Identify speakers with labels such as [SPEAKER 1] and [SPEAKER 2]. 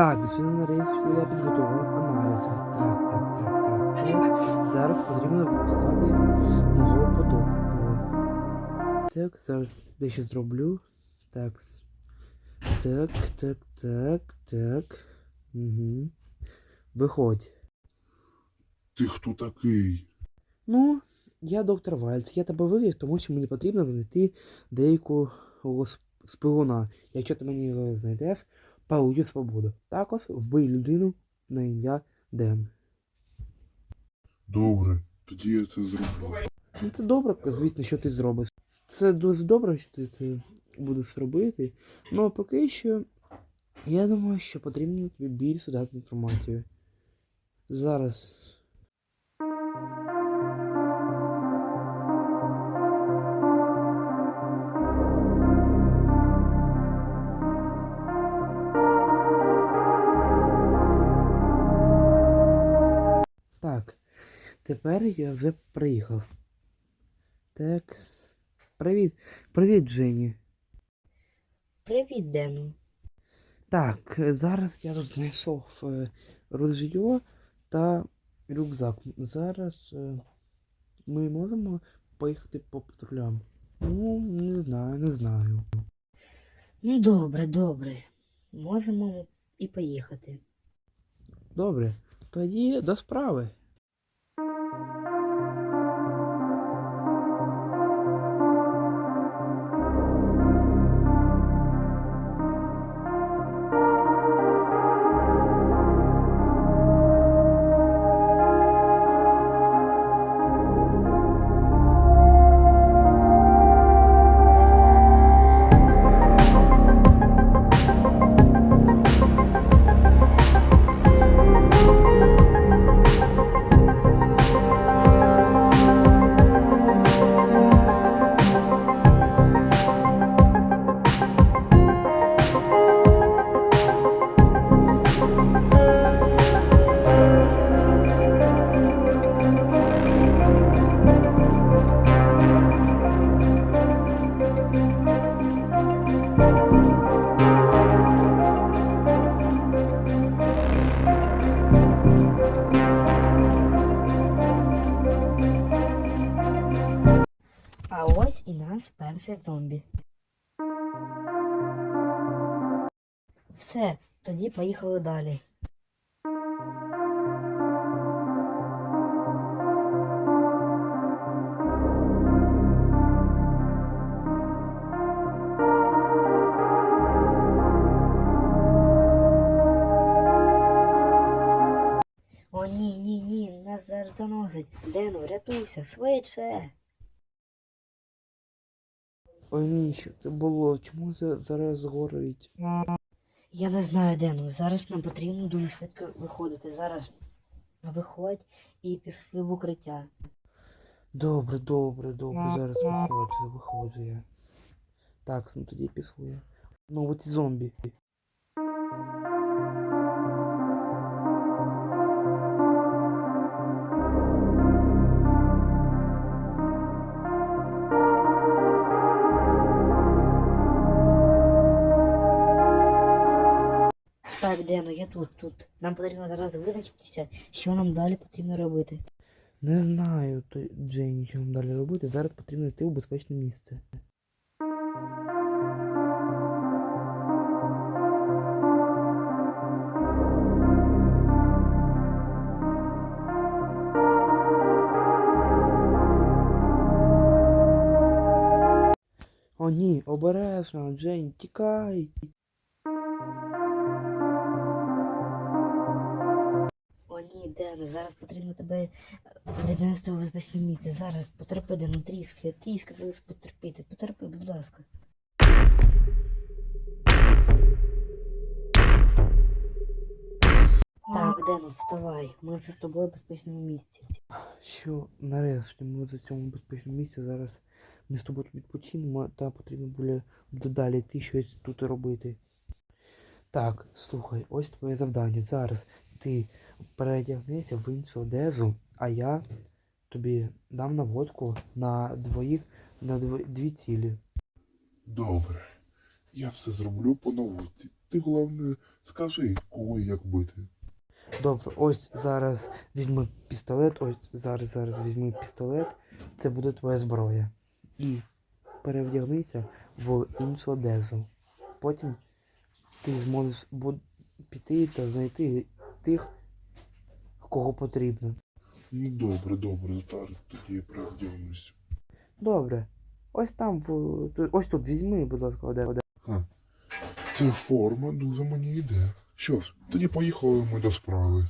[SPEAKER 1] Так, вже нарешті я підготував аналізи. Так, так, так, так, так. Зараз потрібно випускати мого подопитного. Так, зараз дещо зроблю. Так. Так, так, так, так. Угу. Виходь.
[SPEAKER 2] Ти хто такий?
[SPEAKER 1] Ну, я доктор Вальц, я тебе вивів, тому що мені потрібно знайти деяку спигуна. Якщо ти мені його знайдеш, получу свободу. Також вбий людину на ім'я Ден.
[SPEAKER 2] Добре, тоді я це зроблю.
[SPEAKER 1] Ну це добре, звісно, що ти зробиш. Це дуже добре, що ти це будеш робити. Ну поки що, я думаю, що потрібно тобі більше дати інформацію. Зараз. Тепер я вже приїхав. Так. Привіт. Привіт, Джені.
[SPEAKER 3] Привіт, Дену.
[SPEAKER 1] Так, е, зараз я тут знайшов е, ружьо та рюкзак. Зараз е, ми можемо поїхати по патрулям. Ну, не знаю, не знаю.
[SPEAKER 3] Ну, добре, добре. Можемо і поїхати.
[SPEAKER 1] Добре, тоді до справи.
[SPEAKER 3] І наш перший зомбі. Все, тоді поїхали далі. О, ні, ні, ні, нас зараз заносить. Дену, рятуйся, швидше.
[SPEAKER 1] Ой ні, що це було? Чому це зараз горить?
[SPEAKER 3] Я не знаю, Дену. Зараз нам потрібно дуже швидко виходити. Зараз виходь і пішли в укриття.
[SPEAKER 1] Добре, добре, добре, зараз виходжу, виходжу я. Так, ну тоді пішли. Ну, оці зомбі.
[SPEAKER 3] Так, Дену, я тут, тут. Нам потрібно зараз визначитися, що нам далі потрібно робити.
[SPEAKER 1] Не знаю, то Джейні, що нам далі робити. Зараз потрібно йти у безпечне місце. О, ні, обережно, Джейн, тікай.
[SPEAKER 3] О, ні, зараз потрібно тебе е, віднести у безпечне місце. Зараз потерпи, Дену, трішки, трішки залиш потерпіти. Потерпи, будь ласка. Так, Дену, вставай. Ми вже з тобою в безпечному місці.
[SPEAKER 1] Що нарешті ми в цьому безпечному місці зараз ми з тобою відпочинемо та потрібно буде додалі йти щось тут робити. Так, слухай, ось твоє завдання. Зараз ти переодягнешся в іншу одежу, а я тобі дам наводку на двоїх на дво- дві цілі.
[SPEAKER 2] Добре. Я все зроблю по науці. Ти головне скажи, кого і як бити.
[SPEAKER 1] Добре, ось зараз візьми пістолет, ось зараз зараз візьми пістолет, це буде твоя зброя. І перевдягнися в іншу одежу. Потім ти зможеш піти та знайти тих, кого потрібно.
[SPEAKER 2] Ну добре, добре, зараз тоді я перевдягнусь.
[SPEAKER 1] Добре. Ось там, в, ту- ось тут візьми, будь ласка, Оде.
[SPEAKER 2] Ха. Ця форма дуже мені йде. Що ж, тоді поїхали ми до справи.